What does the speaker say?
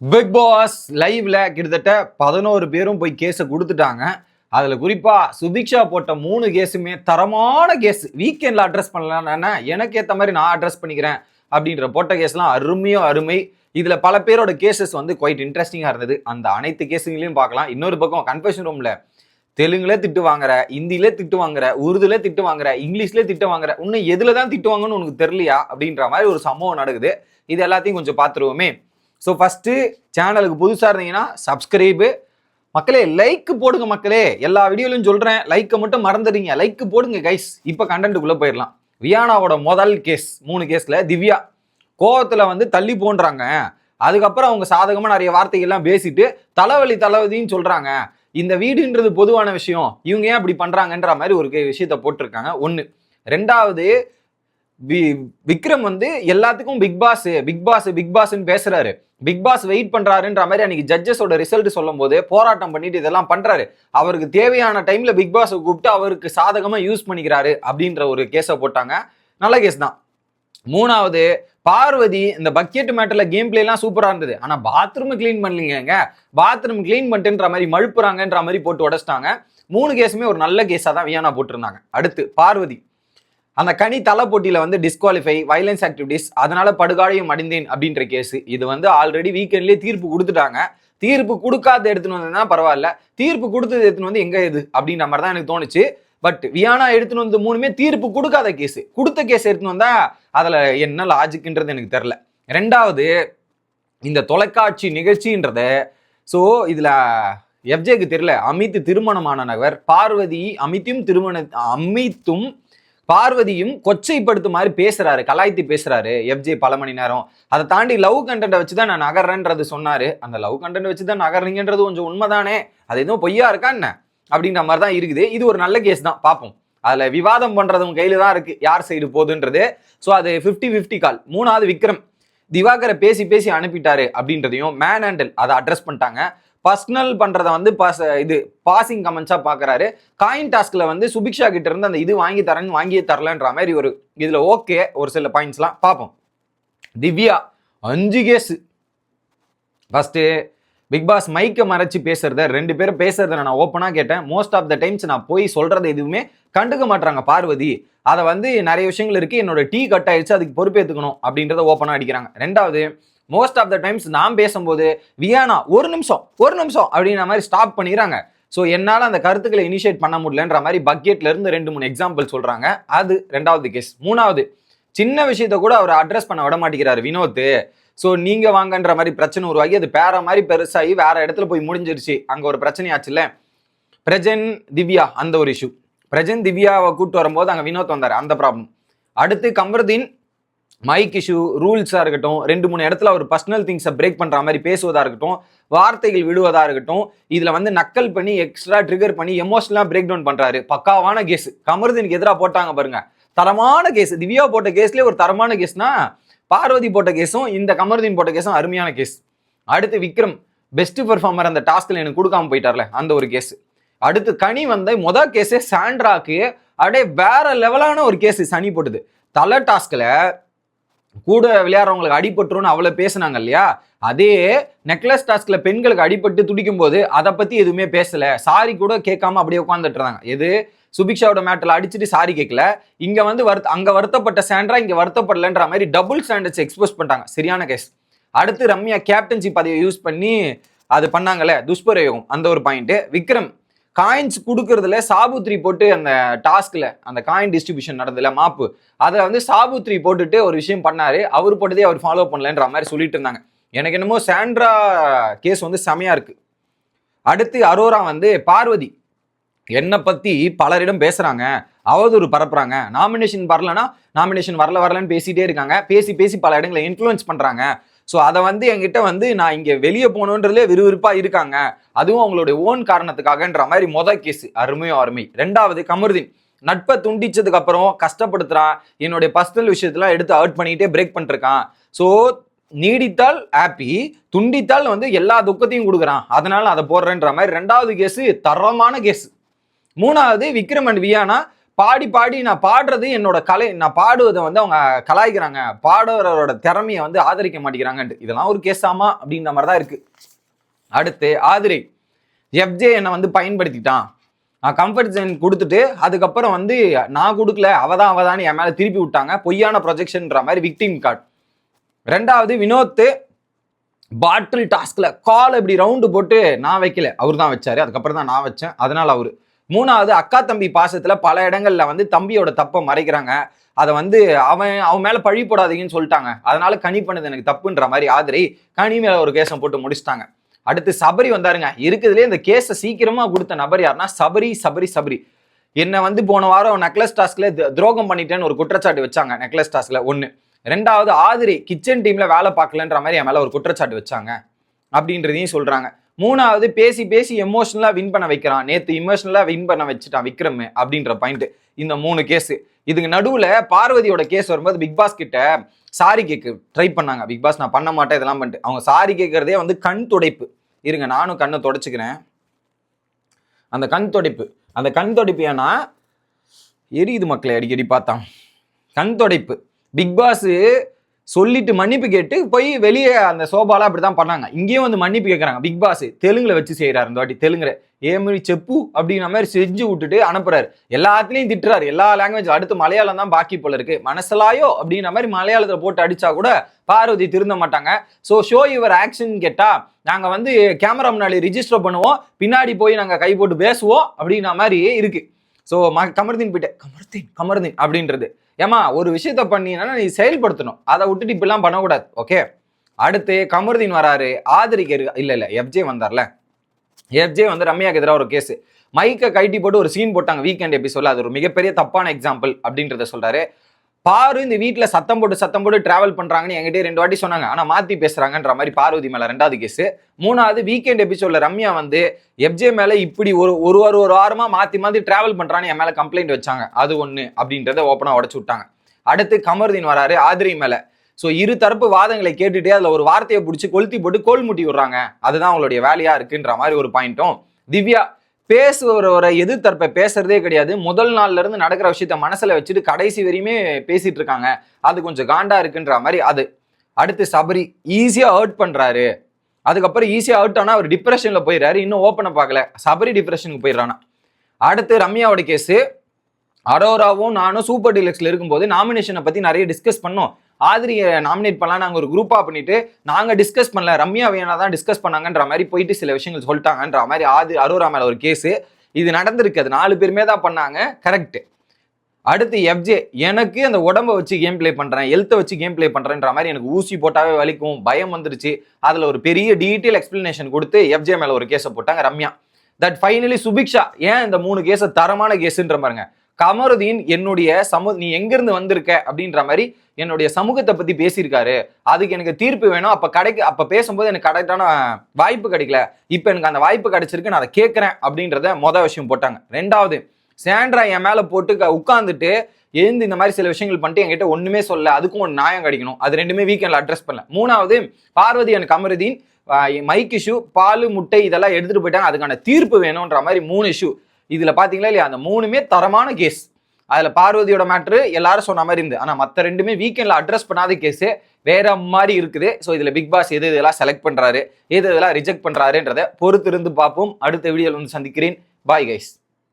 Big pass லைவ்ல கிட்டத்தட்ட பதினோரு பேரும் போய் கேஸை கொடுத்துட்டாங்க. அதுல குறிப்பா சுபிக்ஷா போட்ட மூணு கேஸுமே தரமான கேஸ் வீக்கெண்ட்ல அட்ரஸ் பண்ணலாம் எனக்கு ஏத்த மாதிரி நான் அட்ரஸ் பண்ணிக்கிறேன் அப்படின்ற போட்ட கேஸ்லாம் அருமையோ அருமை. இதுல பல பேரோட கேசஸ் வந்து குவைட் இன்ட்ரெஸ்டிங்கா இருந்தது. அந்த அனைத்து கேஸுங்களையும் பார்க்கலாம். இன்னொரு பக்கம் கன்ஃபெஷன் ரூம்ல தெலுங்குல திட்டு வாங்குற இந்தியில திட்டு வாங்குற உருதுல திட்டு வாங்குற இங்கிலீஷ்ல திட்டு வாங்குற இன்னும் எதுல தான் திட்டு வாங்கன்னு உனக்கு தெரியலையா? அப்படின்ற மாதிரி ஒரு சம்பவம் நடக்குது. இது எல்லாத்தையும் கொஞ்சம் பார்த்துருவோமே. ஸோ ஃபஸ்ட்டு சேனலுக்கு புதுசாக இருந்தீங்கன்னா சப்ஸ்கிரைபு மக்களே லைக் போடுங்க மக்களே. எல்லா வீடியோலையும் சொல்கிறேன் லைக்கை மட்டும் மறந்துடுங்க லைக் போடுங்க கைஸ் இப்போ கண்டென்ட்டுக்குள்ளே போயிடலாம். வியானாவோட முதல் கேஸ் மூணு கேஸில் திவ்யா. கோவத்தில் வந்து தள்ளி போன்றாங்க. அதுக்கப்புறம் அவங்க சாதகமாக நிறைய வார்த்தைகள்லாம் பேசிட்டு தலைவலி தலைவலின்னு சொல்கிறாங்க இந்த வீடுன்றது பொதுவான விஷயம். இவங்க ஏன் அப்படி பண்ணுறாங்கன்ற மாதிரி ஒரு விஷயத்த போட்டிருக்காங்க. ஒன்று ரெண்டாவது விக்ரம் வந்து எல்லாத்துக்கும் big boss big boss big பாஸ்ன்னு பேசுறாரு. பிக் பாஸ் வெயிட் பண்றாருன்ற மாதிரி அன்னைக்கு ஜட்ஜஸோட ரிசல்ட் சொல்லும் போது போராட்டம் பண்ணிட்டு இதெல்லாம் பண்றாரு. அவருக்கு தேவையான டைம்ல பிக் பாஸ் கூப்பிட்டு அவருக்கு சாதகமா யூஸ் பண்ணிக்கிறாரு அப்படின்ற ஒரு கேஸை போட்டாங்க. நல்ல கேஸ் தான். மூணாவது பார்வதி இந்த பக்கெட் மேட்டர்ல கேம் பிளே எல்லாம் சூப்பரா இருந்தது. ஆனா பாத்ரூம் க்ளீன் பண்ணலீங்க பாத்ரூம் க்ளீன் பண்ணிட்டுன்ற மாதிரி மழுப்புறாங்கன்ற மாதிரி போட்டு உடச்சிட்டாங்க. மூணு கேஸுமே ஒரு நல்ல கேஸா தான் வியானா போட்டிருந்தாங்க. அடுத்து பார்வதி. அந்த கனி தலை போட்டியில வந்து டிஸ்குவாலிஃபை வைலன்ஸ் ஆக்டிவிட்டிஸ் அதனால படுகாடையும் அடைந்தேன் அப்படின்ற கேஸ் இது வந்து ஆல்ரெடி வீக்கெண்ட்லேயே தீர்ப்பு கொடுத்துட்டாங்க. தீர்ப்பு கொடுக்காத எடுத்துன்னு வந்ததுன்னா பரவாயில்ல. தீர்ப்பு கொடுத்தது எடுத்துன்னு வந்து எங்க இது? அப்படின்ற மாதிரி தான் எனக்கு தோணுச்சு. பட் வியானா எடுத்துன்னு வந்து மூணுமே தீர்ப்பு கொடுக்காத கேஸ் கொடுத்த கேஸ் எடுத்துன்னு வந்தா அதுல என்ன லாஜிக்ன்றது எனக்கு தெரில ரெண்டாவது இந்த தொலைக்காட்சி நிகழ்ச்சின்றத ஸோ இதுல எஃப்ஜேக்கு தெரியல. அமித் திருமணமான நகர் பார்வதி அமித்தும் திருமண அமித்தும் பார்வதியும் கொச்சைப்படுத்து மாதிரி பேசுறாரு கலாய்த்து பேசுறாரு எஃப்ஜே பல மணி நேரம். அதை தாண்டி லவ் கண்டென்ட்டை வச்சு தான் நான் நகர்றேன்றது சொன்னாரு. அந்த லவ் கண்டென்ட் வச்சு தான் நகர்றீங்கன்றது கொஞ்சம் உண்மைதானே? அது எதுவும் பொய்யா இருக்கா என்ன? அப்படின்ற மாதிரி தான் இருக்குது. இது ஒரு நல்ல கேஸ் தான். பார்ப்போம். அதுல விவாதம் பண்றதும் கையில தான் இருக்கு. யார் சைடு போகுதுன்றது. ஸோ அது 50 50 கால் மூணாவது விக்ரம். திவாகரை பேசி பேசி அனுப்பிட்டாரு அப்படின்றதையும் மேன் ஹேண்டில் அதை அட்ரஸ் பண்ணிட்டாங்க. பர்சனல் பண்றத வந்து பாஸ் இது பாசிங் கமெண்ட்ஸா பாக்குறாரு. காயின் டாஸ்க்ல வந்து சுபிக்ஷா கிட்ட இருந்து அந்த இது வாங்கி தரேன்னு வாங்கியே தரலன்ற மாதிரி ஒரு இதுல ஓகே ஒரு சில பாயிண்ட்ஸ்லாம் பார்ப்போம் திவ்யா அஞ்சு கேஸ் ஃபர்ஸ்ட் பிக் பாஸ் மைக்கை மறைச்சு பேசுறத ரெண்டு பேரும் பேசுறத நான் ஓப்பனா கேட்டேன். மோஸ்ட் ஆஃப் த டைம்ஸ் நான் போய் சொல்றது எதுவுமே கண்டுக்க மாட்றாங்க பார்வதி. அதை வந்து நிறைய விஷயங்கள் இருக்கு. என்னோட டீ கட் ஆயிடுச்சு அதுக்கு பொறுப்பேற்றுக்கணும் அப்படின்றத ஓப்பனாக அடிக்கிறாங்க. ரெண்டாவது மோஸ்ட் ஆஃப் த டைம்ஸ் நான் பேசும்போது வியானா ஒரு நிமிஷம் ஒரு நிமிஷம் அப்படின்ற மாதிரி ஸ்டாப் பண்ணிடுறாங்க. ஸோ என்னால் அந்த கருத்துக்களை இனிஷியேட் பண்ண முடியலன்ற மாதிரி பக்கெட்ல இருந்து ரெண்டு மூணு எக்ஸாம்பிள் சொல்றாங்க. அது ரெண்டாவது கேஸ் மூணாவது சின்ன விஷயத்த கூட அவர் அட்ரஸ் பண்ண விட மாட்டேங்கிறார் வினோத். ஸோ நீங்க வாங்கன்ற மாதிரி பிரச்சனை உருவாகி அது பேர மாதிரி பெருசாகி வேற இடத்துல போய் முடிஞ்சிருச்சு. அங்கே ஒரு பிரச்சனையாச்சுல்ல பிரஜன் திவ்யா அந்த ஒரு இஷ்யூ பிரஜன் திவ்யாவை கூப்பிட்டு வரும்போது அங்கே வினோத் வந்தார் அந்த ப்ராப்ளம் அடுத்து கமருதீன் மைக் இஷ்யூ ரூல்ஸாக இருக்கட்டும் ரெண்டு மூணு இடத்துல அவர் பர்சனல் திங்ஸை பிரேக் பண்ணுற மாதிரி பேசுவதாக இருக்கட்டும் வார்த்தைகள் விடுவதாக இருக்கட்டும் இதில் வந்து நக்கல் பண்ணி எக்ஸ்ட்ரா ட்ரிகர் பண்ணி எமோஷனலாக பிரேக் டவுன் பண்ணுறாரு பக்காவான கேஸ் கமருதீனுக்கு எதிராக போட்டாங்க பாருங்க. தரமான கேஸ் திவ்யா போட்ட கேஸ்லேயே ஒரு தரமான கேஸ்னா பார்வதி போட்ட கேஸும் இந்த கமருதீன் போட்ட கேஸும் அருமையான கேஸ் அடுத்து விக்ரம் பெஸ்ட் பெர்ஃபார்மர் அந்த டாஸ்கில் எனக்கு கொடுக்காம போயிட்டார்ல அந்த ஒரு கேஸ் அடுத்து கனி வந்த மொதல் கேஸே சாண்ட்ராக்கு அப்படியே வேற லெவலான ஒரு கேஸ் சனி போட்டுது. தலை டாஸ்கில் கூட விளையாடுறவங்களுக்கு அடிபட்டுருன்னு அவ்வளோ பேசுனாங்க இல்லையா? அதே நெக்லஸ் டாஸ்கில் பெண்களுக்கு அடிபட்டு துடிக்கும் போது அதை பற்றி எதுவுமே பேசலை. சாரி கூட கேட்காம அப்படியே உட்காந்துட்டு இருந்தாங்க எது? சுபிக்ஷாவோட மேட்டில் அடிச்சுட்டு சாரி கேட்கல. இங்கே வந்து வருத்த அங்கே வருத்தப்பட்ட சாண்ட்ரா இங்கே வருத்தப்படலன்ற மாதிரி டபுள் ஸ்டாண்டர்ட்ஸ் எக்ஸ்போஸ் பண்ணிட்டாங்க. சரியான கேஸ் அடுத்து ரம்யா கேப்டன்சி பதவியை யூஸ் பண்ணி அது பண்ணாங்கல்ல துஷ்பிரயோகம். அந்த ஒரு பாயிண்ட்டு விக்ரம் காயின்ஸ் கொடுக்கறதுல சாபுத்ரி போட்டு அந்த டாஸ்க்ல அந்த காயின் டிஸ்ட்ரிபியூஷன் நடந்ததுல மாப்பு. அதை வந்து சாபுத்ரி போட்டுட்டு ஒரு விஷயம் பண்ணாரு. அவர் போட்டதே அவர் ஃபாலோ பண்ணலன்ற மாதிரி சொல்லிட்டு இருந்தாங்க. எனக்கு என்னமோ சாண்ட்ரா கேஸ் வந்து செமையா இருக்கு. அடுத்து அரோரா வந்து பார்வதி. என்னை பற்றி பலரிடம் பேசுகிறாங்க அவதூறு பரப்புறாங்க. நாமினேஷன் வரலனா நாமினேஷன் வரல வரலன்னு பேசிகிட்டே இருக்காங்க. பேசி பேசி பல இடங்களை இன்ஃப்ளூயன்ஸ் பண்ணுறாங்க ஸோ அதை வந்து என்கிட்ட வந்து நான் இங்கே வெளியே போகணுன்றதுலே விறுவிறுப்பாக இருக்காங்க. அதுவும் அவங்களுடைய ஓன் காரணத்துக்காகன்ற மாதிரி மொதல் கேஸ் அருமையோ அருமை. ரெண்டாவது கமருதீன். நட்பை துண்டிச்சதுக்கு அப்புறம் கஷ்டப்படுத்துறான். என்னுடைய பர்சனல் விஷயத்தெல்லாம் எடுத்து அவுட் பண்ணிக்கிட்டே பிரேக் பண்ணிருக்கான் ஸோ நீடித்தால் ஹாப்பி துண்டித்தால் வந்து எல்லா துக்கத்தையும் கொடுக்குறான். அதனால அதை போடுறேன்ற மாதிரி ரெண்டாவது கேஸு தரமான கேஸ் மூணாவது விக்ரம் அண்ட் வியானா பாடி பாடி நான் பாடுறது என்னோட கலை நான் பாடுவதை வந்து அவங்க கலாய்க்கிறாங்க. பாடுறவரோட திறமையை வந்து ஆதரிக்க மாட்டேங்கிறாங்கன்ட்டு. இதெல்லாம் ஒரு கேஸாமா அப்படின்ற மாதிரி தான் இருக்கு. அடுத்து ஆதிரை. எஃப்ஜே என்னை வந்து பயன்படுத்திட்டான். நான் கம்ஃபர்ட் ஜோன் கொடுத்துட்டு அதுக்கப்புறம் வந்து நான் கொடுக்கல அவதான் அவதான்னு என் மேலே திருப்பி விட்டாங்க. பொய்யான ப்ரொஜெக்ஷன்ற மாதிரி விக்டிம் கார்டு ரெண்டாவது வினோத்து. பாட்டில் டாஸ்கில் கால் இப்படி ரவுண்டு போட்டு நான் வைக்கல. அவர் தான் வச்சாரு. அதுக்கப்புறம் தான் நான் வச்சேன். அதனால் அவர். மூணாவது அக்கா தம்பி பாசத்துல பல இடங்கள்ல வந்து தம்பியோட தப்பை மறைக்கிறாங்க. அதை வந்து அவன் அவன் மேல பழி போடாதீங்கன்னு சொல்லிட்டாங்க. அதனால கனி பண்ணது எனக்கு தப்புன்ற மாதிரி ஆதிரி கனி மேல ஒரு கேஸை போட்டு முடிச்சிட்டாங்க. அடுத்து சபரி வந்தாருங்க. இருக்குதுலேயே இந்த கேஸை சீக்கிரமா கொடுத்த நபர் யாருன்னா சபரி சபரி சபரி. என்னை வந்து போன வாரம் நெக்லஸ் டாஸ்க்ல து- துரோகம் பண்ணிட்டேன்னு ஒரு குற்றச்சாட்டு வச்சாங்க நெக்லஸ் டாஸ்க்ல ஒன்று ரெண்டாவது ஆதிரி கிச்சன் டீம்ல வேலை பார்க்கலன்ற மாதிரி என் மேல ஒரு குற்றச்சாட்டு வச்சாங்க. அப்படின்றதையும் சொல்றாங்க. மூணாவது பேசி பேசி எமோஷனலா வின் பண்ண வைக்கிறான். நேத்து இமோஷனலா வின் பண்ண வச்சுட்டான் விக்ரம் அப்படின்ற பாயிண்ட் இந்த மூணு கேஸ் இதுக்கு நடுவுல பார்வதியோட கேஸ் வரும்போது பிக் பாஸ் கிட்ட சாரி கேக்கு ட்ரை பண்ணாங்க. பிக் பாஸ் நான் பண்ண மாட்டேன் இதெல்லாம் பண்ணிட்டு. அவங்க சாரி கேட்கறதே வந்து கண் துடைப்பு. இருங்க நானும் கண்ணை தொடச்சுக்கிறேன். அந்த கண் துடைப்பு. அந்த கண் துடைப்பு ஏன்னா எரியுது மக்களை அடிக்கடி பார்த்தான் கண் துடைப்பு. பிக் பாஸ் சொல்லிட்டு மன்னிப்பு கேட்டு போய் வெளியே அந்த சோபால அப்படிதான் பண்ணாங்க. இங்கேயும் வந்து மன்னிப்பு கேட்குறாங்க பிக் பாஸ் தெலுங்குல வச்சு செய்கிறாரு இந்த வாட்டி தெலுங்குல. ஏமொழி செப்பு அப்படிங்கிற மாதிரி செஞ்சு விட்டுட்டு அனுப்புறாரு. எல்லாத்துலேயும் திட்டுறாரு. எல்லா லாங்குவேஜ் அடுத்து மலையாளம் தான் பாக்கி போல இருக்கு. மனசலாயோ அப்படிங்கிற மாதிரி மலையாளத்தில் போட்டு அடிச்சா கூட பார்வதி திருந்த மாட்டாங்க. ஸோ ஷோ யுவர் ஆக்ஷன் கேட்டா நாங்கள் வந்து கேமரா முன்னாடி ரிஜிஸ்டர் பண்ணுவோம். பின்னாடி போய் நாங்கள் கை போட்டு பேசுவோம் அப்படின்ற மாதிரி இருக்கு. ஸோ ம கமர்தீன் போயிட்டு கமர்தீன் கமர்தீன் அப்படின்றது. ஏமா ஒரு விஷயத்த பண்ணினா நீ செயல்படுத்தணும். அதை விட்டுட்டு இப்படிலாம் பண்ணக்கூடாது ஓகே அடுத்து கமருதீன் வராரு ஆதரிக்கர் இல்லை இல்லை எஃப்ஜே வந்தார்ல. எஃப்ஜே வந்து ரம்யாக்கு எதிராக ஒரு கேஸ் மைக்கை கைட்டி போட்டு ஒரு சீன் போட்டாங்க வீக்கெண்ட் எபிசோட்ல. அது ஒரு மிகப்பெரிய தப்பான எக்ஸாம்பிள் அப்படின்றத சொல்றாரு. பாரு இந்த வீட்டில் சத்தம் போட்டு சத்தம் போட்டு டிராவல் பண்ணுறாங்கன்னு என்கிட்ட ரெண்டு வாட்டி சொன்னாங்க. ஆனால் மாத்தி பேசுறாங்கன்ற மாதிரி பார்வதி மேலே ரெண்டாவது கேஸ் மூணாவது வீக்கெண்ட் எபிசோட்ல ரம்யா வந்து எஃப்ஜே மேலே இப்படி ஒரு ஒரு ஒரு ஒரு வாரமாக மாற்றி மாற்றி டிராவல் பண்ணுறான்னு என் மேலே கம்ப்ளைண்ட் வச்சாங்க. அது ஒன்று அப்படின்றத ஓப்பனாக உடச்சு விட்டாங்க. அடுத்து கமருதீன் வராரு ஆதிரி மேலே. ஸோ இரு தரப்பு வாதங்களை கேட்டுகிட்டே அதில் ஒரு வார்த்தையை பிடிச்சி கொளுத்தி போட்டு கோல் முட்டி விடுறாங்க. அதுதான் அவங்களுடைய வேலையாக இருக்குன்ற மாதிரி ஒரு பாயிண்ட்டும் திவ்யா பேசுபவரை எதிர்த்தரப்பை பேசுறதே கிடையாது. முதல் நாள்ல இருந்து நடக்கிற விஷயத்த மனசுல வச்சுட்டு கடைசி வரையுமே பேசிட்டு இருக்காங்க. அது கொஞ்சம் காண்டா இருக்குன்ற மாதிரி அது. அடுத்து சபரி ஈஸியா ஹர்ட் பண்றாரு. அதுக்கப்புறம் ஈஸியா ஹர்ட் ஆனா அவர் டிப்ரெஷன்ல போயிடுறாரு இன்னும் ஓப்பனை பார்க்கல. சபரி டிப்ரெஷனுக்கு போயிடுறானா அடுத்து ரம்யாவோட கேஸ் அரோராவும் நானும் சூப்பர் டீலக்ஸ்ல இருக்கும்போது நாமினேஷனை பத்தி நிறைய டிஸ்கஸ் பண்ணோம். ஆதிரியை நாமினேட் பண்ணலாம். நாங்கள் ஒரு குரூப்பாக பண்ணிட்டு நாங்கள் டிஸ்கஸ் பண்ணல. ரம்யா வேணா தான் டிஸ்கஸ் பண்ணாங்கன்ற மாதிரி போயிட்டு சில விஷயங்கள் சொல்லிட்டாங்கன்ற மாதிரி ஆதி அரோரா மேல ஒரு கேஸ் இது நடந்திருக்கு. அது நாலு பேருமே தான் பண்ணாங்க. கரெக்ட் அடுத்து எஃப்ஜே எனக்கு அந்த உடம்ப வச்சு கேம் ப்ளே பண்றேன். ஹெல்த்தை வச்சு கேம் ப்ளே பண்றேன்ற மாதிரி எனக்கு ஊசி போட்டாவே வலிக்கும். பயம் வந்துருச்சு. அதுல ஒரு பெரிய டீட்டெயில் எக்ஸ்பிளனேஷன் கொடுத்து எஃப்ஜே மேல ஒரு கேஸை போட்டாங்க ரம்யா. தட் ஃபைனலி சுபிக்ஷா ஏன் இந்த மூணு கேஸை தரமான கேஸுன்ற பாருங்க. கமருதீன் என்னுடைய சமு நீ எங்கிருந்து வந்திருக்க? அப்படின்ற மாதிரி என்னுடைய சமூகத்தை பத்தி பேசியிருக்காரு. அதுக்கு எனக்கு தீர்ப்பு வேணும். அப்ப கிடைக்க அப்ப பேசும்போது எனக்கு கரெக்டான வாய்ப்பு கிடைக்கல. இப்ப எனக்கு அந்த வாய்ப்பு கிடைச்சிருக்கு நான் அதை கேட்கறேன் அப்படின்றத மொதல் விஷயம் போட்டாங்க. ரெண்டாவது சேண்ட்ரா என் மேல போட்டு உட்காந்துட்டு எழுந்து இந்த மாதிரி சில விஷயங்கள் பண்ணிட்டு என்கிட்ட ஒண்ணுமே சொல்ல அதுக்கும் ஒரு நியாயம் கிடைக்கணும். அது ரெண்டுமே வீக்கெண்ட்ல அட்ரஸ் பண்ணல. மூணாவது பார்வதி எனக்கு அமருதீன் மைக் இஷ்யூ பால் முட்டை இதெல்லாம் எடுத்துட்டு போயிட்டாங்க. அதுக்கான தீர்ப்பு வேணும்ன்ற மாதிரி மூணு இஷ்யூ இதுல பாத்தீங்களா இல்லையா? அந்த மூணுமே தரமான கேஸ் அதுல பார்வதியோட மேட்ரு எல்லாரும் சொன்ன மாதிரி இருந்து. ஆனா மத்த ரெண்டுமே வீக்கெண்ட்ல அட்ரஸ் பண்ணாத கேஸ் வேற மாதிரி இருக்குது. ஸோ இதுல பிக் பாஸ் எது இதெல்லாம் செலக்ட் பண்றாரு எது இதெல்லாம் ரிஜெக்ட் பண்றாருன்றத பொறுத்திருந்து பார்ப்போம். அடுத்த வீடியோவில் வந்து சந்திக்கிறேன். Bye guys